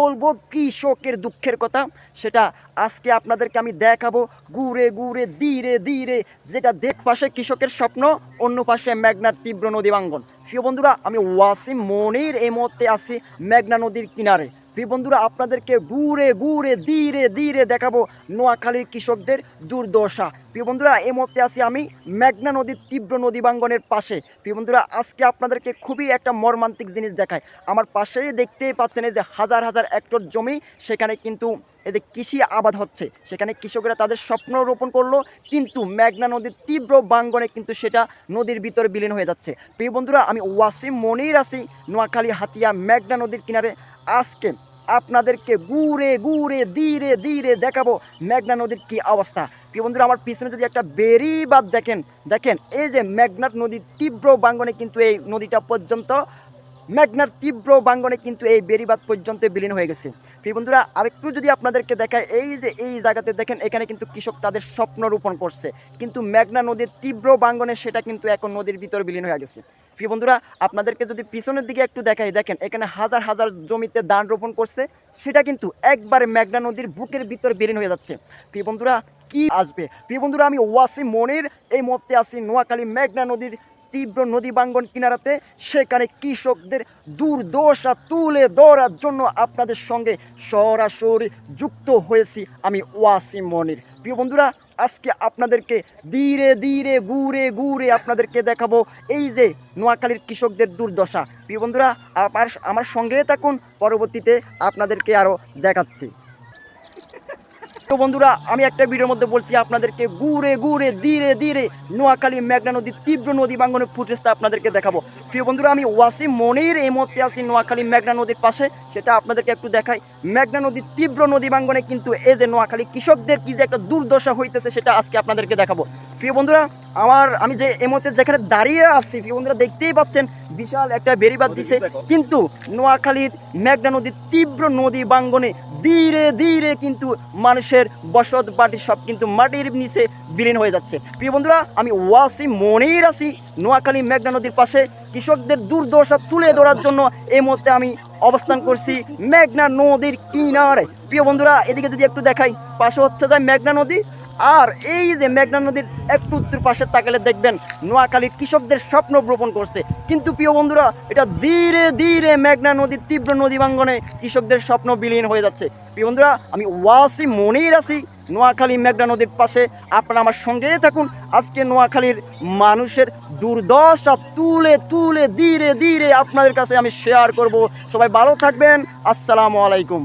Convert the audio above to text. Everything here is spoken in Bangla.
বলব কৃষকের দুঃখের কথা, সেটা আজকে আপনাদেরকে আমি দেখাবো ঘুরে ঘুরে ধীরে ধীরে, যেটা দেখ পাশে কৃষকের স্বপ্ন, অন্য পাশে মেঘনার তীব্র নদী বাঙ্গন প্রিয় বন্ধুরা, আমি ওয়াসিম মনির, এই মুহূর্তে আছি মেঘনা নদীর কিনারে। প্রিয় বন্ধুরা, আপনাদেরকে ঘুরে ঘুরে, ধীরে ধীরে দেখাবো নোয়াখালীর কৃষকদের দুর্দশা। প্রিয় বন্ধুরা, এই মুহূর্তে আছি আমি মেঘনা নদীর তীব্র নদী বাঙ্গনের পাশে। প্রিয় বন্ধুরা, আজকে আপনাদেরকে খুবই একটা মর্মান্তিক জিনিস দেখায়। আমার পাশেই দেখতেই পাচ্ছেন এই যে হাজার হাজার হেক্টর জমি, সেখানে কিন্তু যে কৃষি আবাদ হচ্ছে। সেখানে কৃষকরা তাদের স্বপ্ন রোপণ করল, কিন্তু মেঘনা নদীর তীব্র বাঙ্গনে কিন্তু সেটা নদীর ভিতরে বিলীন হয়ে যাচ্ছে। প্রিয় বন্ধুরা, আমি ওয়াসিম মনির আছি, নোয়াখালী হাতিয়া মেঘনা নদীর কিনারে। আজকে আপনাদেরকে ঘুরে ঘুরে, ধীরে ধীরে দেখাবো মেঘনা নদীর কি অবস্থা। প্রিয় বন্ধুরা, আমার পিছনে যদি একটা বেরি বাদ দেখেন দেখেন, এই যে মেঘনার নদীর তীব্র বাঙ্গনে কিন্তু এই নদীটা পর্যন্ত, মেঘনার তীব্র বাঙ্গনে কিন্তু এই বেরিবাদ পর্যন্ত বিলীন হয়ে গেছে। প্রিয় বন্ধুরা, আরেকটু যদি আপনাদেরকে দেখায় এই যে এই জায়গাতে দেখেন, এখানে কিন্তু কৃষক তাদের স্বপ্ন রোপণ করছে। কিন্তু মেঘনা নদীর তীব্র বাঙ্গনে সেটা কিন্তু এখন নদীর ভিতরে বিলীন হয়ে গেছে। প্রিয় বন্ধুরা, আপনাদেরকে যদি পিছনের দিকে একটু দেখাই, দেখেন, এখানে হাজার হাজার জমিতে ধান রোপণ করছে। সেটা কিন্তু একবারে মেঘনা নদীর বুকের ভিতরে বিলীন হয়ে যাচ্ছে। প্রিয় বন্ধুরা, কি আসবে? প্রিয় বন্ধুরা, আমি ওয়াসি মনির, এই মুহূর্তে আছি নোয়াখালী মেঘনা নদীর তীব্র নদী বাঙ্গন কিনারাতে সেখানে কৃষকদের দুর্দশা তুলে ধরার জন্য আপনাদের সঙ্গে সরাসরি যুক্ত হয়েছি আমি ওয়াসিম মনির। প্রিয় বন্ধুরা, আজকে আপনাদেরকে ধীরে ধীরে, ঘুরে ঘুরে আপনাদেরকে দেখাবো এই যে নোয়াখালীর কৃষকদের দুর্দশা। প্রিয় বন্ধুরা, আমার আমার সঙ্গে থাকুন, পরবর্তীতে আপনাদেরকে আরও দেখাচ্ছি। তো বন্ধুরা, আমি একটা ভিডিওর মধ্যে বলছি আপনাদেরকে, ঘুরে ঘুরে, ধীরে ধীরে নোয়াখালী মেঘনা নদীর তীব্র নদী বাঙ্গনের ফুটেজটা আপনাদেরকে দেখাবো। প্রিয় বন্ধুরা, আমি ওয়াসিম মনির এই মধ্যে আছি নোয়াখালী মেঘনা নদীর পাশে। সেটা আপনাদেরকে একটু দেখাই। মেঘনা নদীর তীব্র নদী বাঙ্গনে কিন্তু এই যে নোয়াখালী কৃষকদের কি যে একটা দুর্দশা হইতেছে, সেটা আজকে আপনাদেরকে দেখাবো। প্রিয় বন্ধুরা আমার আমি যে এই মুহূর্তে যেখানে দাঁড়িয়ে আছি প্রিয় বন্ধুরা দেখতেই পাচ্ছেন বিশাল একটা বেরিবাদ দিছে। কিন্তু নোয়াখালীর মেঘনা নদীর তীব্র নদী বাঙ্গনে ধীরে ধীরে কিন্তু মানুষের বসত বাটি সব কিন্তু মাটির নিচে বিলীন হয়ে যাচ্ছে। প্রিয় বন্ধুরা আমি ওয়াসি মনির আছি নোয়াখালী মেঘনা নদীর পাশে। কৃষকদের দুর্দশা তুলে ধরার জন্য এই মুহূর্তে আমি অবস্থান করছি মেঘনা নদীর কিনারে। প্রিয় বন্ধুরা এদিকে যদি একটু দেখাই পাশে হচ্ছে যায় মেঘনা নদী আর এই যে মেঘনা নদীর একটু উত্তর পাশে তাকালে দেখবেন নোয়াখালীর কৃষকদের স্বপ্ন রোপণ করছে। কিন্তু প্রিয় বন্ধুরা, এটা ধীরে ধীরে মেঘনা নদীর তীব্র নদী বাঙ্গনে কৃষকদের স্বপ্ন বিলীন হয়ে যাচ্ছে। প্রিয় বন্ধুরা, আমি ওয়াসি মনির আছি, নোয়াখালী মেঘনা নদীর পাশে। আপনারা আমার সঙ্গে থাকুন। আজকে নোয়াখালীর মানুষের দুর্দশা তুলে তুলে ধীরে ধীরে আপনাদের কাছে আমি শেয়ার করব। সবাই ভালো থাকবেন। আসসালামু আলাইকুম।